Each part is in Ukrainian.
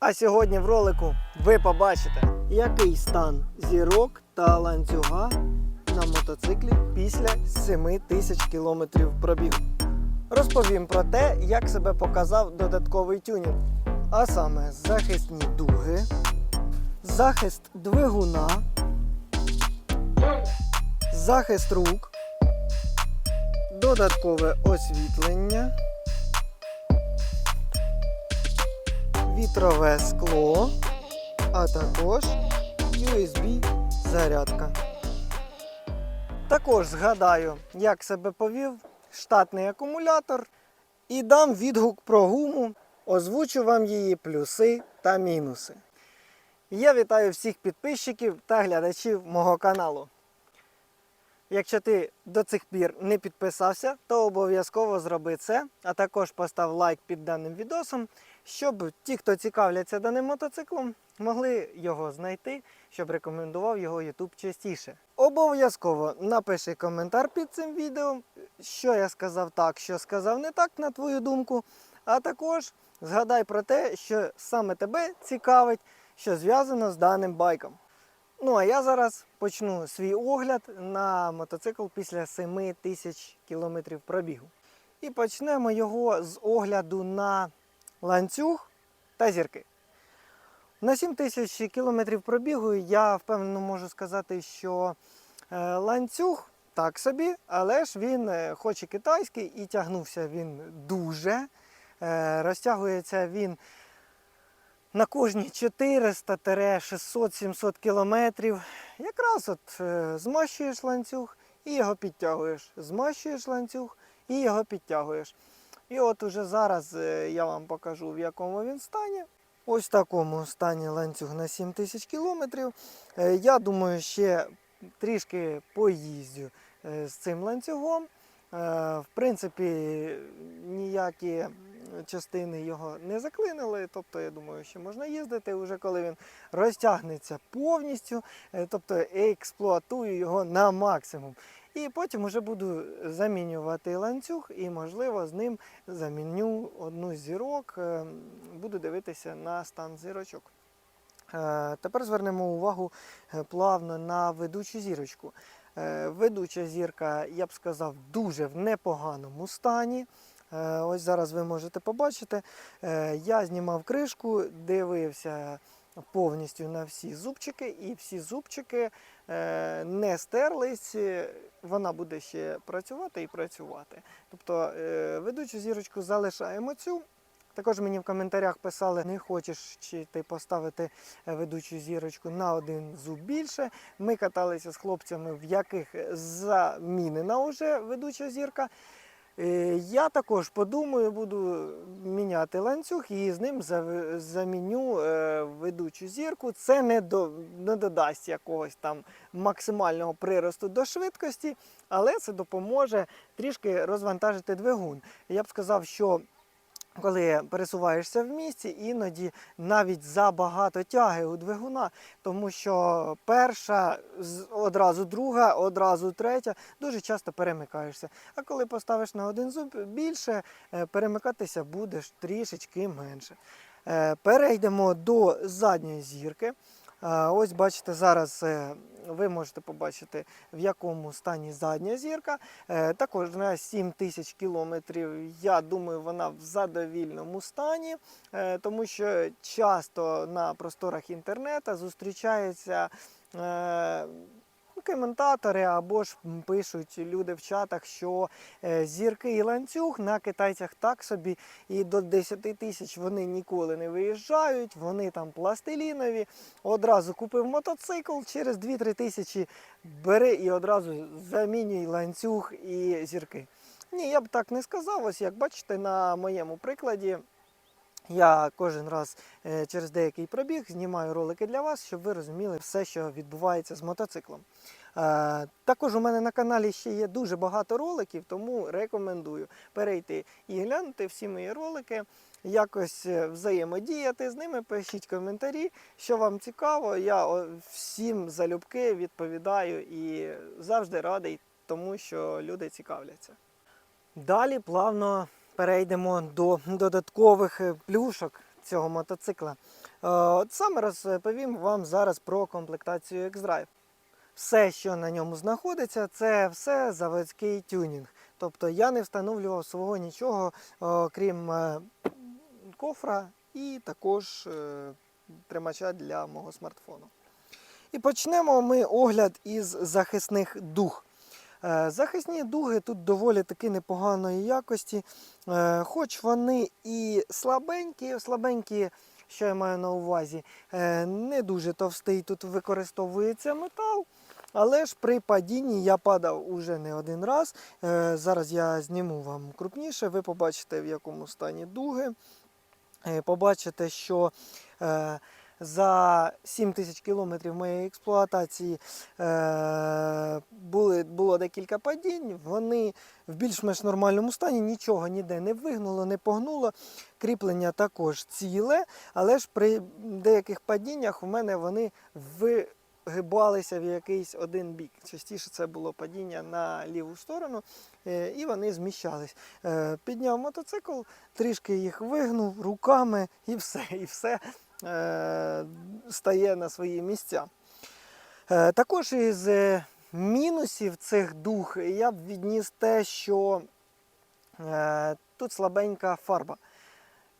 А сьогодні в ролику ви побачите, який стан зірок та ланцюга на мотоциклі після 7 тисяч кілометрів пробігу. Розповім про те, як себе показав додатковий тюнінг, а саме захисні дуги, захист двигуна, захист рук, додаткове освітлення. Вітрове скло, а також USB зарядка. Також згадаю, як себе повів штатний акумулятор і дам відгук про гуму, озвучу вам її плюси та мінуси. Я вітаю всіх підписчиків та глядачів мого каналу. Якщо ти до цих пір не підписався, то обов'язково зроби це, а також постав лайк під даним відосом, щоб ті, хто цікавляться даним мотоциклом, могли його знайти, щоб рекомендував його YouTube частіше. Обов'язково напиши коментар під цим відео, що я сказав так, що сказав не так, на твою думку. А також згадай про те, що саме тебе цікавить, що зв'язано з даним байком. Ну а я зараз почну свій огляд на мотоцикл після 7 тисяч кілометрів пробігу. І почнемо його з огляду на ланцюг та зірки. На 7 тисяч кілометрів пробігу я впевнено можу сказати, що е, ланцюг так собі, але ж він, е, хоч і китайський, і тягнувся він дуже. Е, Розтягується він на кожні 400-600-700 кілометрів. Якраз от е, змащуєш ланцюг і його підтягуєш. Змащуєш ланцюг і його підтягуєш. І от уже зараз е, я вам покажу, в якому він стані. Ось в такому стані ланцюг на 7 тисяч кілометрів. Е, Я думаю, ще трішки поїздю з цим ланцюгом. Е, В принципі, ніякі частини його не заклинили. Тобто, я думаю, що можна їздити вже коли він розтягнеться повністю, е, тобто експлуатую його на максимум. І потім вже буду замінювати ланцюг і, можливо, з ним заміню одну з зірок, е, буду дивитися на стан зірочок. Тепер звернемо увагу плавно на ведучу зірочку. Е, Ведуча зірка, я б сказав, дуже в непоганому стані. Е, Ось зараз ви можете побачити. Е, Я знімав кришку, дивився повністю на всі зубчики, і всі зубчики не стерлись. Вона буде ще працювати і працювати. Тобто ведучу зірочку залишаємо цю. Також мені в коментарях писали, не хочеш чи ти поставити е, ведучу зірочку на один зуб більше. Ми каталися з хлопцями, в яких замінена вже ведуча зірка. Е, Я також подумаю, буду міняти ланцюг і з ним заміню е, ведучу зірку. Це не, до, не додасть якогось там максимального приросту до швидкості, але це допоможе трішки розвантажити двигун. Я б сказав, що коли пересуваєшся в місті, іноді навіть забагато тяги у двигуна, тому що перша, одразу друга, одразу третя, дуже часто перемикаєшся. А коли поставиш на один зуб більше, е, перемикатися будеш трішечки менше. Е, Перейдемо до задньої зірки. Ось бачите, зараз е, ви можете побачити, в якому стані задня зірка. Е, Також на 7 тисяч кілометрів, я думаю, вона в задовільному стані, е, тому що часто на просторах інтернету зустрічаються. Коментатори або ж пишуть люди в чатах, що е, зірки і ланцюг на китайцях так собі, і до 10 тисяч вони ніколи не виїжджають, вони там пластилінові. Одразу купив мотоцикл, через 2-3 тисячі бери і одразу замінюй ланцюг і зірки. Ні, я б так не сказав. Ось як бачите, на моєму прикладі. Я кожен раз е, через деякий пробіг знімаю ролики для вас, щоб ви розуміли все, що відбувається з мотоциклом. Е, Також у мене на каналі ще є дуже багато роликів, тому рекомендую перейти і глянути всі мої ролики, якось е, взаємодіяти з ними, пишіть коментарі, що вам цікаво. Я всім залюбки відповідаю і завжди радий тому, що люди цікавляться. Далі плавно перейдемо до додаткових е, плюшок цього мотоцикла. Е, От саме розповім вам зараз про комплектацію X-Drive. Все, що на ньому знаходиться, це все заводський тюнінг. Тобто я не встановлював свого нічого, е, крім кофра і також тримача для мого смартфону. І почнемо ми огляд із захисних дуг. Е, Захисні дуги тут доволі таки непоганої якості, Е, хоч вони і слабенькі, слабенькі, що я маю на увазі, е, не дуже товстий тут використовується метал. Але ж при падінні я падав уже не один раз. Зараз я зніму вам крупніше, ви побачите в якому стані дуги. Побачите, що за 7 тисяч кілометрів моєї експлуатації е, були, було декілька падінь. Вони в більш-менш нормальному стані, нічого ніде не вигнуло, не погнуло. Кріплення також ціле, але ж при деяких падіннях у мене вони вигибалися в якийсь один бік. Частіше це було падіння на ліву сторону, е, і вони зміщались. Е, Підняв мотоцикл, трішки їх вигнув руками і все. І все стає на свої місця. Е, Також із е, мінусів цих дух я б відніс те, що е, тут слабенька фарба.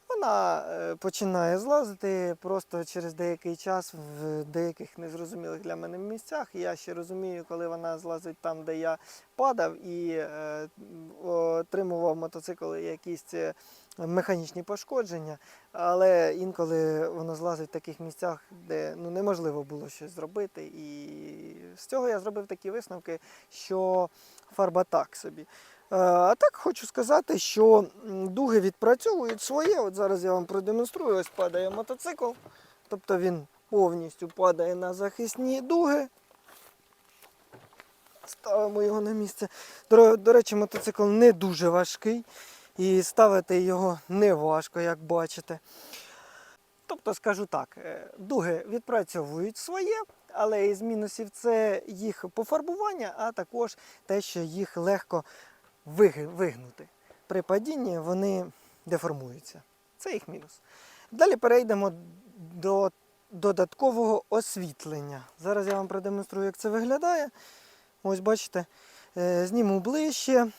Вона е, починає злазити просто через деякий час в деяких незрозумілих для мене місцях. Я ще розумію, коли вона злазить там, де я падав і е, отримував мотоцикл якісь е, механічні пошкодження, але інколи воно злазить в таких місцях, де ну, неможливо було щось зробити. І з цього я зробив такі висновки, що фарба так собі. Е, А так хочу сказати, що дуги відпрацьовують своє. От зараз я вам продемонструю. Ось падає мотоцикл. Тобто він повністю падає на захисні дуги. Ставимо його на місце. До, до речі, мотоцикл не дуже важкий і ставити його не важко, як бачите. Тобто, скажу так, е, дуги відпрацьовують своє, але із мінусів це їх пофарбування, а також те, що їх легко вигнути. При падінні вони деформуються. Це їх мінус. Далі перейдемо до додаткового освітлення. Зараз я вам продемонструю, як це виглядає. Ось бачите, е, зніму ближче.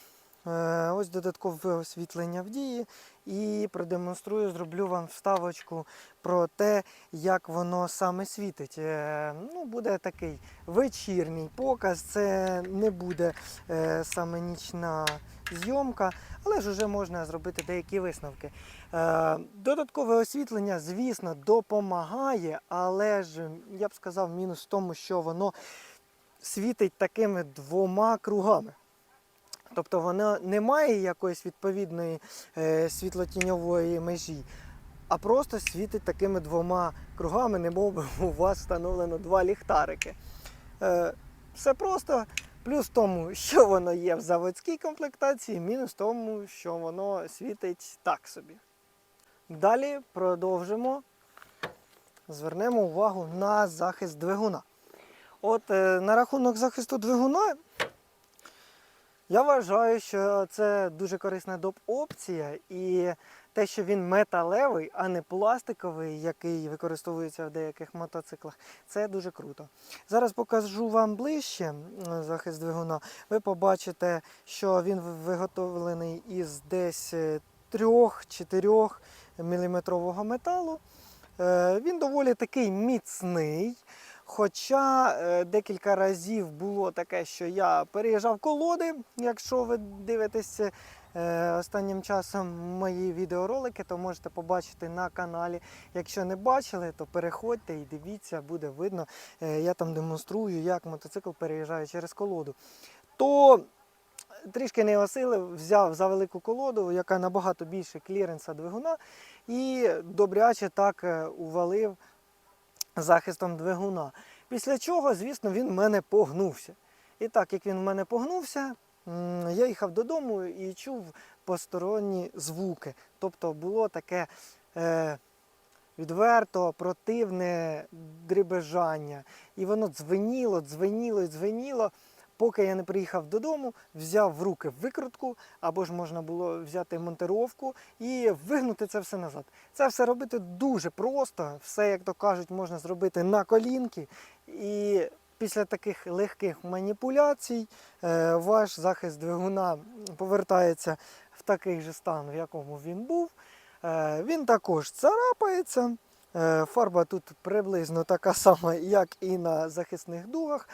Е, Ось додаткове освітлення в дії. І продемонструю, зроблю вам вставочку про те, як воно саме світить. Е, Ну, буде такий вечірній показ. Це не буде е, саме нічна зйомка, але ж вже можна зробити деякі висновки. Додаткове освітлення, звісно, допомагає, але ж я б сказав, мінус в тому, що воно світить такими двома кругами. Тобто воно не має якоїсь відповідної е, світлотіньової межі, а просто світить такими двома кругами, немов би у вас встановлено два ліхтарики. Е, все просто. Плюс в тому, що воно є в заводській комплектації, мінус в тому, що воно світить так собі. Далі продовжимо. Звернемо увагу на захист двигуна. От е, на рахунок захисту двигуна я вважаю, що це дуже корисна доп-опція і те, що він металевий, а не пластиковий, який використовується в деяких мотоциклах, це дуже круто. Зараз покажу вам ближче захист двигуна. Ви побачите, що він виготовлений із десь 3-4 мм металу. Е, Він доволі такий міцний. Хоча е, декілька разів було таке, що я переїжджав колоди, якщо ви дивитеся е, останнім часом мої відеоролики, то можете побачити на каналі. Якщо не бачили, то переходьте і дивіться, буде видно. Е, я там демонструю, як мотоцикл переїжджає через колоду. То трішки не осилив, взяв за велику колоду, яка набагато більше кліренса двигуна, і добряче так увалив захистом двигуна. Після чого, звісно, він в мене погнувся. І так як він в мене погнувся, я їхав додому і чув посторонні звуки. Тобто було таке е, відверто противне дрібежання. І воно дзвеніло, дзвеніло дзвеніло. Поки я не приїхав додому, взяв в руки викрутку, або ж можна було взяти монтировку і вигнути це все назад. Це все робити дуже просто, все, як то кажуть, можна зробити на колінки. І після таких легких маніпуляцій е, ваш захист двигуна повертається в такий же стан, в якому він був. Е, Він також царапається. Е, Фарба тут приблизно така сама, як і на захисних дугах,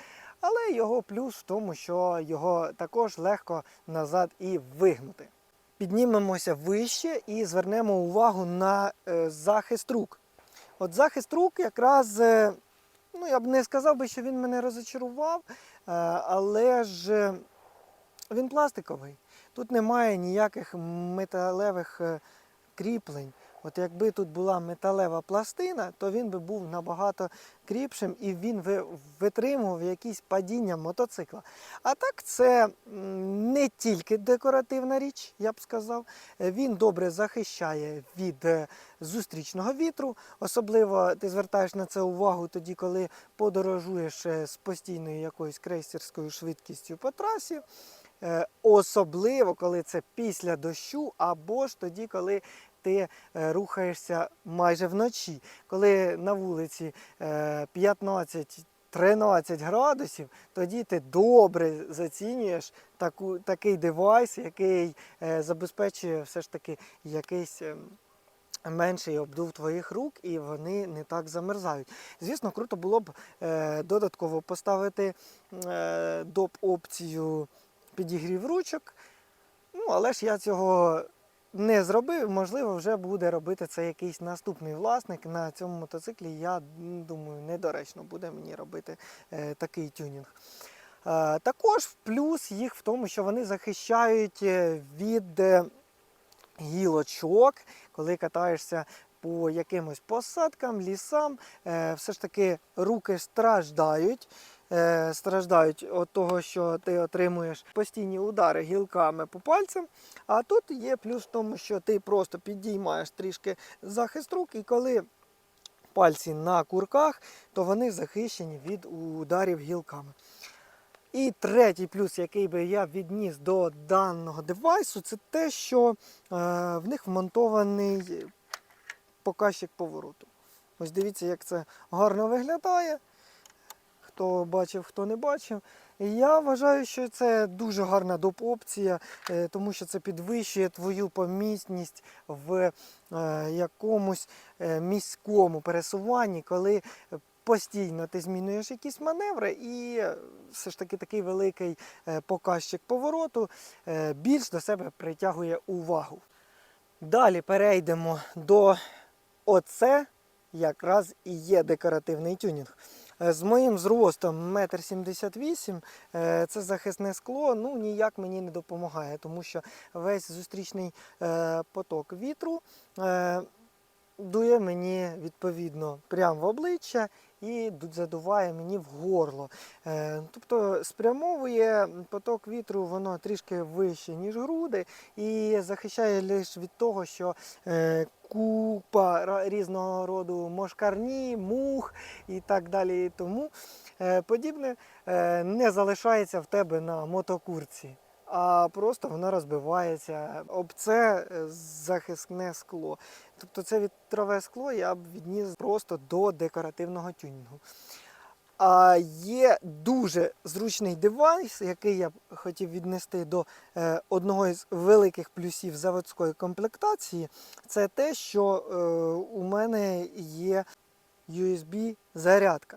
але його плюс в тому, що його також легко назад і вигнути. Піднімемося вище і звернемо увагу на е, захист рук. От захист рук якраз, е, ну я б не сказав би, що він мене розочарував, е, але ж він пластиковий. Тут немає ніяких металевих кріплень. От якби тут була металева пластина, то він би був набагато кріпшим і він ви- витримував якісь падіння мотоцикла. А так це не тільки декоративна річ, я б сказав. Він добре захищає від е, зустрічного вітру. Особливо ти звертаєш на це увагу тоді, коли подорожуєш е, з постійною якоюсь крейсерською швидкістю по трасі. Е, Особливо, коли це після дощу, або ж тоді, коли ти е, рухаєшся майже вночі, коли на вулиці е, 15-13 градусів, тоді ти добре зацінюєш таку, такий девайс, який е, забезпечує все ж таки якийсь. ем, Менший обдув твоїх рук і вони не так замерзають. Звісно, круто було б е, додатково поставити е, доп опцію підігрів ручок. Ну, але ж я цього не зробив. Можливо, вже буде робити це якийсь наступний власник. На цьому мотоциклі я думаю, недоречно буде мені робити е, такий тюнінг. Е, також плюс їх в тому, що вони захищають е, від е, гілочок, коли катаєшся по якимось посадкам, лісам, е, все ж таки руки страждають. Е, Страждають від того, що ти отримуєш постійні удари гілками по пальцям. А тут є плюс в тому, що ти просто підіймаєш трішки захист рук, і коли пальці на курках, то вони захищені від ударів гілками. І третій плюс, який би я відніс до даного девайсу, це те, що е, в них вмонтований показчик повороту. Ось дивіться, як це гарно виглядає. Хто бачив, хто не бачив. Я вважаю, що це дуже гарна доп-опція, е, тому що це підвищує твою помісність в е, якомусь е, міському пересуванні, коли постійно ти змінюєш якісь маневри, і все ж таки такий великий показчик повороту більш до себе притягує увагу. Далі перейдемо до оце якраз і є декоративний тюнінг. Е, З моїм зростом 1,78 м е, це захисне скло ну, ніяк мені не допомагає, тому що весь зустрічний е, поток вітру дує мені відповідно прямо в обличчя і задуває мені в горло. Е, Тобто спрямовує поток вітру воно трішки вище, ніж груди, і захищає лише від того, що е, купа різного роду мошкарні, мух і так далі. І тому е, подібне не залишається в тебе на мотокурці. А просто воно розбивається об це е, захисне скло. Тобто це вітрове скло я б відніс просто до декоративного тюнінгу. А є дуже зручний девайс, який я б хотів віднести до е, одного із великих плюсів заводської комплектації. Це те, що е, у мене є USB-зарядка.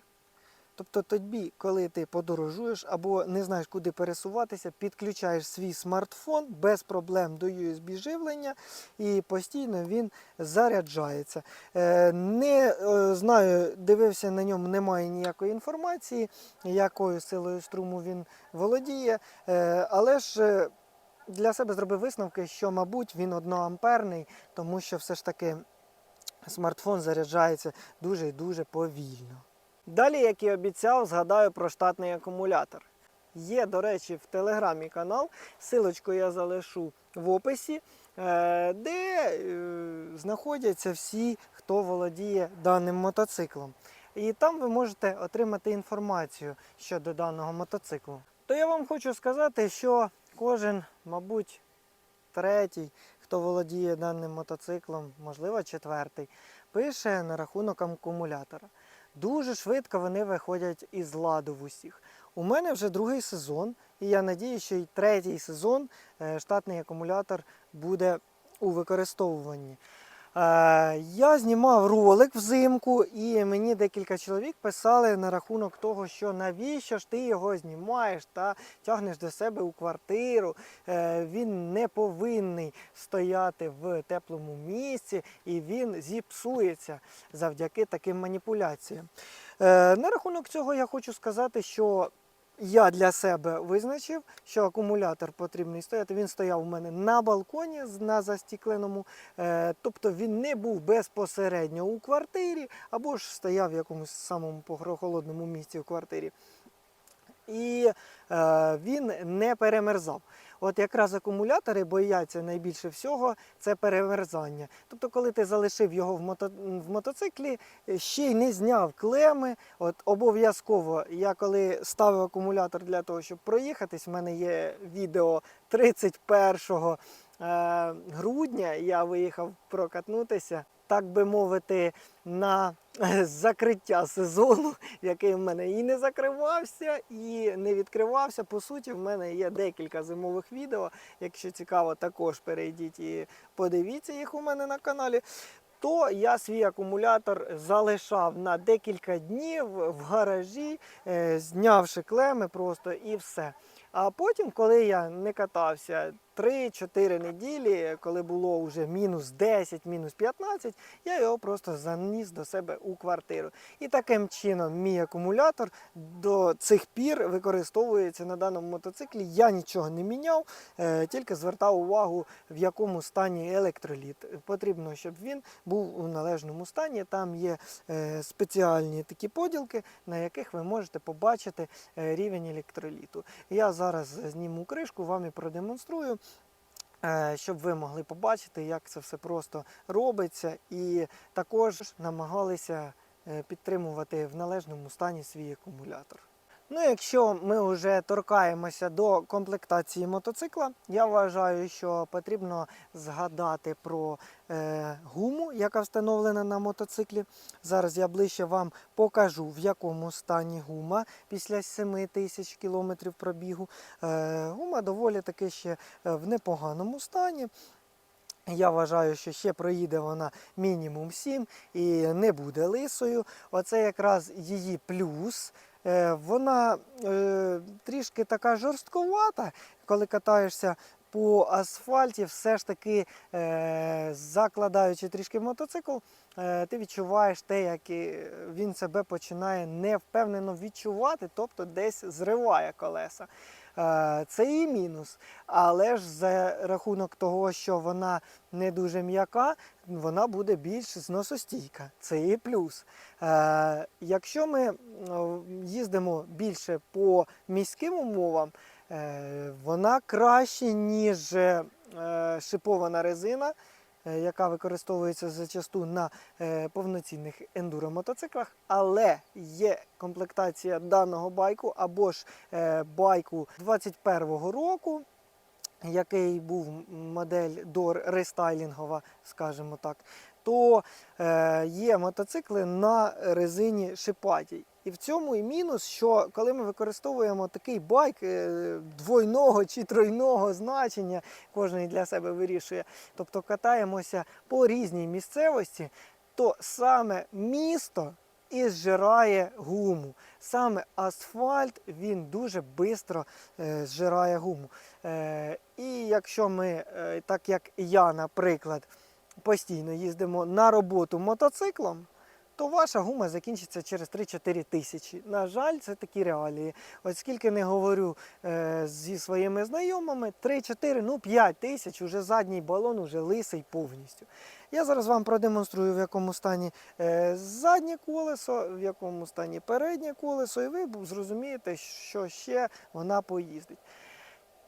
Тобто тобі, коли ти подорожуєш або не знаєш, куди пересуватися, підключаєш свій смартфон без проблем до USB живлення і постійно він заряджається. Е, Не е, знаю, дивився на ньому, немає ніякої інформації, якою силою струму він володіє, Е, але ж. Для себе зробив висновки, що, мабуть, він одноамперний, тому що все ж таки смартфон заряджається дуже і дуже повільно. Далі, як і обіцяв, згадаю про штатний акумулятор. Є, до речі, в телеграмі канал. Силочку я залишу в описі, е, де е, знаходяться всі, хто володіє даним мотоциклом. І там ви можете отримати інформацію щодо даного мотоциклу. то я вам хочу сказати, що кожен, мабуть, третій, хто володіє даним мотоциклом, можливо, четвертий, пише на рахунок акумулятора. Дуже швидко вони виходять із ладу в усіх. У мене вже другий сезон, і я надію, що й третій сезон е, штатний акумулятор буде у використовуванні. Е, Я знімав ролик взимку, і мені декілька чоловік писали на рахунок того, що навіщо ж ти його знімаєш та тягнеш до себе у квартиру. Е, Він не повинний стояти в теплому місці і він зіпсується завдяки таким маніпуляціям. Е, На рахунок цього я хочу сказати, що я для себе визначив, що акумулятор потрібний стояти. Він стояв у мене на балконі на застікленому, е, тобто він не був безпосередньо у квартирі, або ж стояв в якомусь самому прохолодному місці в квартирі. І е, він не перемерзав. От якраз акумулятори бояться найбільше всього це перемерзання. Тобто, коли ти залишив його в, мото, в мотоциклі, е, ще й не зняв клеми, от обов'язково я коли ставив акумулятор для того, щоб проїхатись, в мене є відео 31 е, грудня. Я виїхав прокатнутися, так би мовити, на е, закриття сезону, який в мене і не закривався, і не відкривався. По суті, в мене є декілька зимових відео. Якщо цікаво, також перейдіть і подивіться їх у мене на каналі. То я свій акумулятор залишав на декілька днів в гаражі, е, знявши клеми просто і все. А потім, коли я не катався 3-4 неділі, коли було вже мінус 10, мінус 15, я його просто заніс до себе у квартиру. І таким чином мій акумулятор до цих пір використовується на даному мотоциклі. Я нічого не міняв, е, тільки звертав увагу, в якому стані електроліт. Потрібно, щоб він був у належному стані. Там є е, спеціальні такі поділки, на яких ви можете побачити е, рівень електроліту. Я зараз зніму кришку, вам і продемонструю. Е, Щоб ви могли побачити, як це все просто робиться, і також намагалися е, підтримувати в належному стані свій акумулятор. Ну, якщо ми вже торкаємося до комплектації мотоцикла, я вважаю, що потрібно згадати про е, гуму, яка встановлена на мотоциклі. Зараз я ближче вам покажу, в якому стані гума після 7 тисяч кілометрів пробігу. Е, гума доволі таки ще е, в непоганому стані. Я вважаю, що ще проїде вона мінімум 7 і не буде лисою. Оце якраз її плюс. Е, Вона е, трішки така жорстковата, коли катаєшся по асфальті, все ж таки е, закладаючи трішки мотоцикл, ти відчуваєш те, як він себе починає невпевнено відчувати, тобто десь зриває колеса. Е, Це і мінус. Але ж за рахунок того, що вона не дуже м'яка, вона буде більш зносостійка. Це і плюс. Е, Якщо ми е, їздимо більше по міським умовам, вона краще, ніж шипована резина. Е, Яка використовується зачасту на е, повноцінних ендуромотоциклах, але є комплектація даного байку або ж е, байку 21-го року, який був модель до рестайлінгова, скажімо так, то є мотоцикли на резині шипатій. І в цьому і мінус, що коли ми використовуємо такий байк е, двойного чи тройного значення, кожен для себе вирішує, тобто катаємося по різній місцевості, то саме місто і зжирає гуму. Саме асфальт він дуже швидко е, зжирає гуму. Е, і якщо ми, так як я, наприклад, постійно їздимо на роботу мотоциклом, то ваша гума закінчиться через 3-4 тисячі. На жаль, це такі реалії. От скільки не говорю е, зі своїми знайомими, 3-4, ну 5 тисяч, уже задній балон уже лисий повністю. Я зараз вам продемонструю, в якому стані е, заднє колесо, в якому стані переднє колесо, і ви зрозумієте, що ще вона поїздить.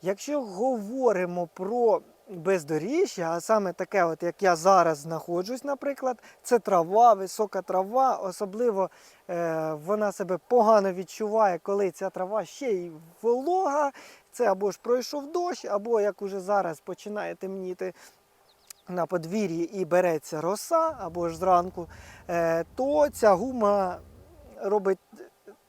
Якщо говоримо про бездоріжжя, а саме таке, от як я зараз знаходжусь, наприклад, це трава, висока трава, особливо е, вона себе погано відчуває, коли ця трава ще й волога. Це або ж пройшов дощ, або як уже зараз починає темніти на подвір'ї і береться роса, або ж зранку, е, то ця гума робить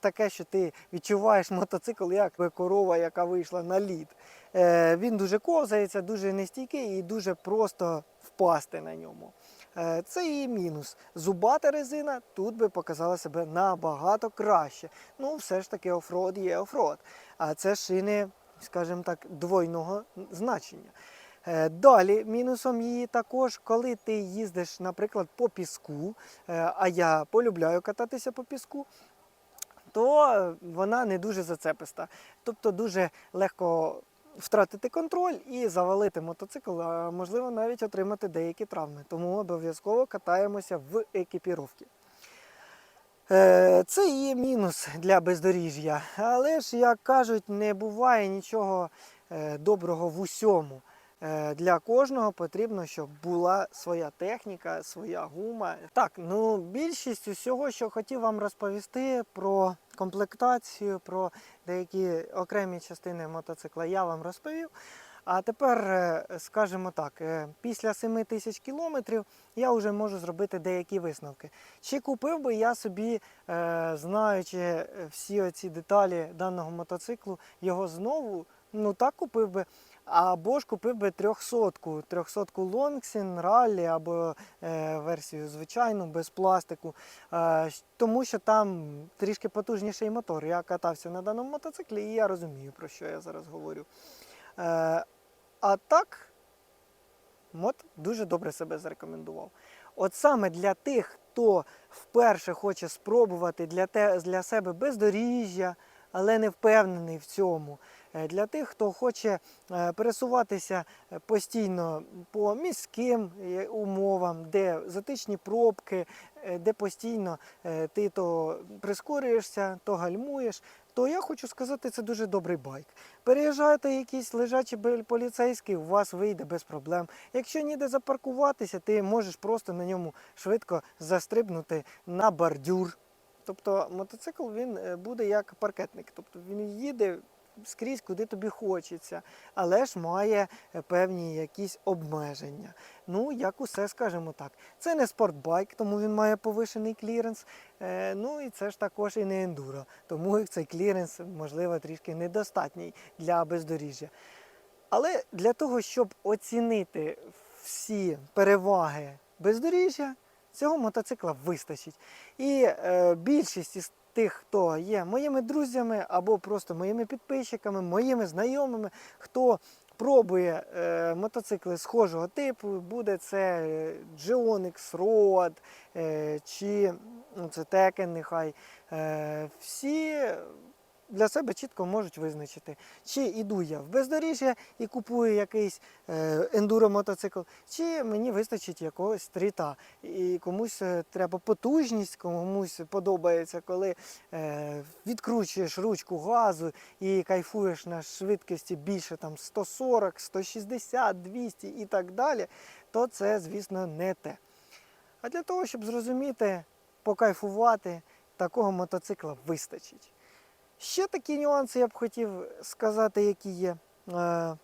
таке, що ти відчуваєш мотоцикл як корова, яка вийшла на лід. Е, Він дуже ковзається, дуже нестійкий і дуже просто впасти на ньому. Е, Це і мінус. Зубата резина тут би показала себе набагато краще. Ну, все ж таки офрод є офрод. А це шини, скажімо так, двойного значення. Е, Далі мінусом її також, коли ти їздиш, наприклад, по піску, е, а я полюбляю кататися по піску, то вона не дуже зацеписта. Тобто дуже легко втратити контроль і завалити мотоцикл, а можливо навіть отримати деякі травми. Тому обов'язково катаємося в екіпіровці. Е, Це є мінус для бездоріжжя. Але ж, як кажуть, не буває нічого е, доброго в усьому. Е, Для кожного потрібно, щоб була своя техніка, своя гума. Так, ну більшість усього, що хотів вам розповісти про комплектацію, про деякі окремі частини мотоцикла, я вам розповів. А тепер, е, скажімо так, е, після 7 тисяч кілометрів я вже можу зробити деякі висновки. Чи купив би я собі, знаючи всі оці деталі даного мотоциклу, його знову? Ну так купив би. Або ж купив би 300-ку, 300-ку Longsin, Rally або е, версію звичайну, без пластику. Е, тому що там трішки потужніший мотор. Я катався на даному мотоциклі і я розумію, про що я зараз говорю. Е, а так, мод дуже добре себе зарекомендував. От саме для тих, хто вперше хоче спробувати для, те, для себе бездоріжжя, але не впевнений в цьому. Е, Для тих, хто хоче е, пересуватися е, постійно по міським умовам, де затичні пробки, де постійно ти то прискорюєшся, то гальмуєш, то я хочу сказати, це дуже добрий байк. Переїжджаєте якийсь лежачий поліцейський, у вас вийде без проблем. Якщо ніде запаркуватися, ти можеш просто на ньому швидко застрибнути на бордюр. Тобто мотоцикл він буде як паркетник, тобто він їде скрізь, куди тобі хочеться, але ж має е, певні якісь обмеження. Ну, як усе, скажімо так. Це не спортбайк, тому він має повишений кліренс. Е, Ну і це ж також і не ендуро, тому цей кліренс, можливо, трішки недостатній для бездоріжжя. Але для того, щоб оцінити всі переваги бездоріжжя, цього мотоцикла вистачить. І е, більшість із тих, хто є моїми друзями або просто моїми підписчиками, моїми знайомими, хто пробує е, мотоцикли схожого типу, буде це е, Geonix, Road е, чи ну, це Tekken нехай. Е, всі для себе чітко можуть визначити, чи іду я в бездоріжжя і купую якийсь е, ендуро мотоцикл, чи мені вистачить якогось стріта. І комусь е, треба потужність, комусь подобається, коли е, відкручуєш ручку газу і кайфуєш на швидкості більше там 140, 160, 200 і так далі, то це, звісно, не те. А для того, щоб зрозуміти, покайфувати, такого мотоцикла вистачить. Ще такі нюанси я б хотів сказати, які є. Е,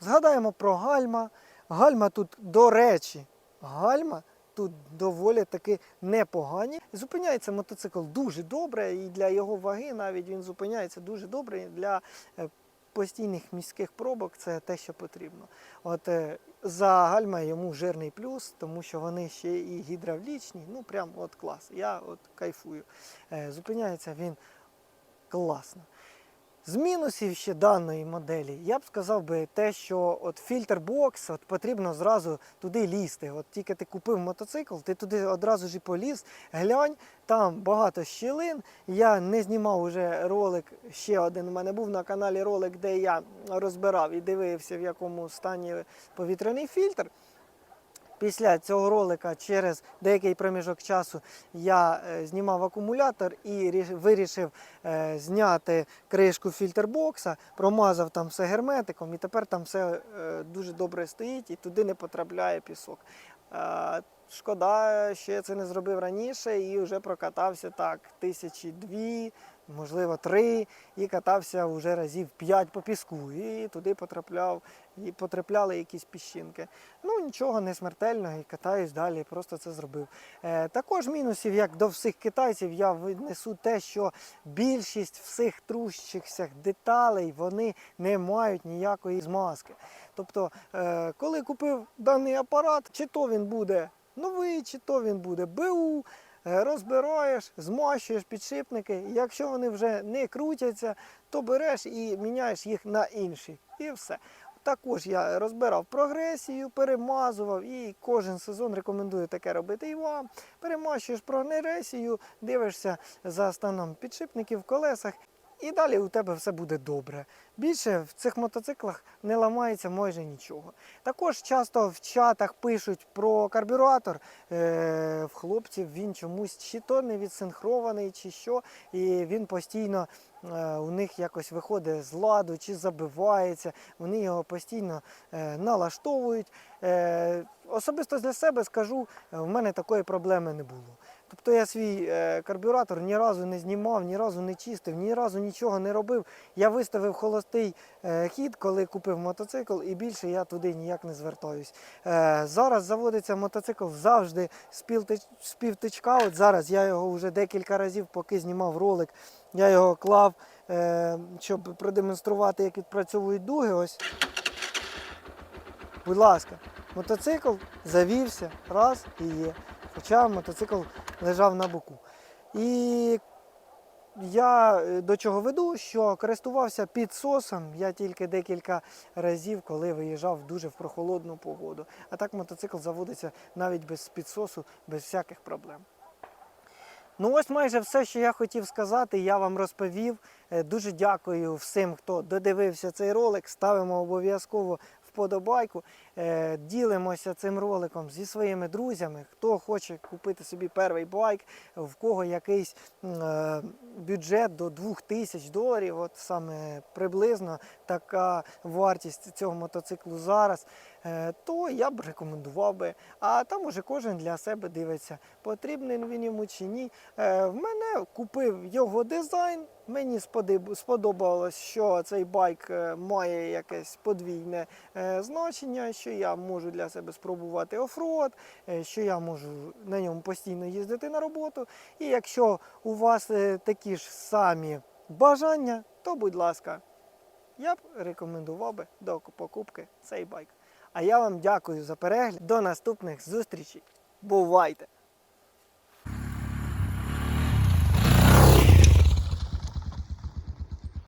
Згадаємо про гальма. Гальма тут, до речі, гальма тут доволі таки непогані. Зупиняється мотоцикл дуже добре, і для його ваги навіть він зупиняється дуже добре. І Для е, постійних міських пробок це те, що потрібно. От е, за гальма йому жирний плюс, тому що вони ще і гідравлічні. Ну прям от клас. Я от кайфую. Зупиняється він класно. З мінусів ще даної моделі я б сказав би те, що от фільтр бокс от потрібно зразу туди лізти. От тільки ти купив мотоцикл, ти туди одразу ж і поліз. Глянь, там багато щілин. Я не знімав уже ролик. Ще один у мене був на каналі ролик, де я розбирав і дивився, в якому стані повітряний фільтр. Після цього ролика через деякий проміжок часу я е, знімав акумулятор і вирішив е, зняти кришку фільтрбокса, промазав там все герметиком, і тепер там все е, дуже добре стоїть і туди не потрапляє пісок. Шкода, що я це не зробив раніше і вже прокатався так тисячі дві, можливо, три, і катався вже разів п'ять по піску. І туди потрапляв, і потрапляли якісь піщинки. Ну нічого не смертельного, і катаюсь далі, просто це зробив. Е, також мінусів, як до всіх китайців, я винесу те, що більшість всіх трущихся деталей вони не мають ніякої змазки. Тобто, е, коли купив даний апарат, чи то він буде новий, чи то він буде БУ. е, Розбираєш, змащуєш підшипники. і Якщо вони вже не крутяться, то береш і міняєш їх на інші. І все. Також я розбирав прогресію, перемазував і кожен сезон рекомендую таке робити і вам. Перемащуєш прогресію, дивишся за станом підшипників в колесах. І далі у тебе все буде добре. Більше в цих мотоциклах не ламається майже нічого. Також часто в чатах пишуть про карбюратор. Е, в хлопців він чомусь чи то не відсинхрований, чи що, і він постійно е, у них якось виходить з ладу чи забивається. Вони його постійно е, налаштовують. Е, особисто для себе скажу, в мене такої проблеми не було. Тобто я свій е, карбюратор ні разу не знімав, ні разу не чистив, ні разу нічого не робив. Я виставив холостий е, хід, коли купив мотоцикл, і більше я туди ніяк не звертаюсь. Е, зараз заводиться мотоцикл завжди з півтичка. От зараз я його вже декілька разів, поки знімав ролик, я його клав, щоб продемонструвати, як відпрацьовують дуги. Ось. Будь ласка, мотоцикл завівся, раз і є. Хоча мотоцикл лежав на боку. І я е, до чого веду, що користувався підсосом я тільки декілька разів, коли виїжджав дуже в прохолодну погоду. А так мотоцикл заводиться навіть без підсосу, без всяких проблем. Ну ось майже все, що я хотів сказати, я вам розповів. Е, Дуже дякую всім, хто додивився цей ролик. Ставимо обов'язково вподобайку. Е, Ділимося цим роликом зі своїми друзями. Хто хоче купити собі перший байк, в кого якийсь е, бюджет до 2000 доларів, от саме приблизно така вартість цього мотоциклу зараз, е, то я б рекомендував би. А там уже кожен для себе дивиться, потрібен він йому чи ні. В мене купив його дизайн. Мені сподобалось, що цей байк має якесь подвійне значення, що я можу для себе спробувати офроад, е, що я можу на ньому постійно їздити на роботу. І якщо у вас е, такі ж самі бажання, то будь ласка, я б рекомендував би до покупки цей байк. А я вам дякую за перегляд. До наступних зустрічей. Бувайте!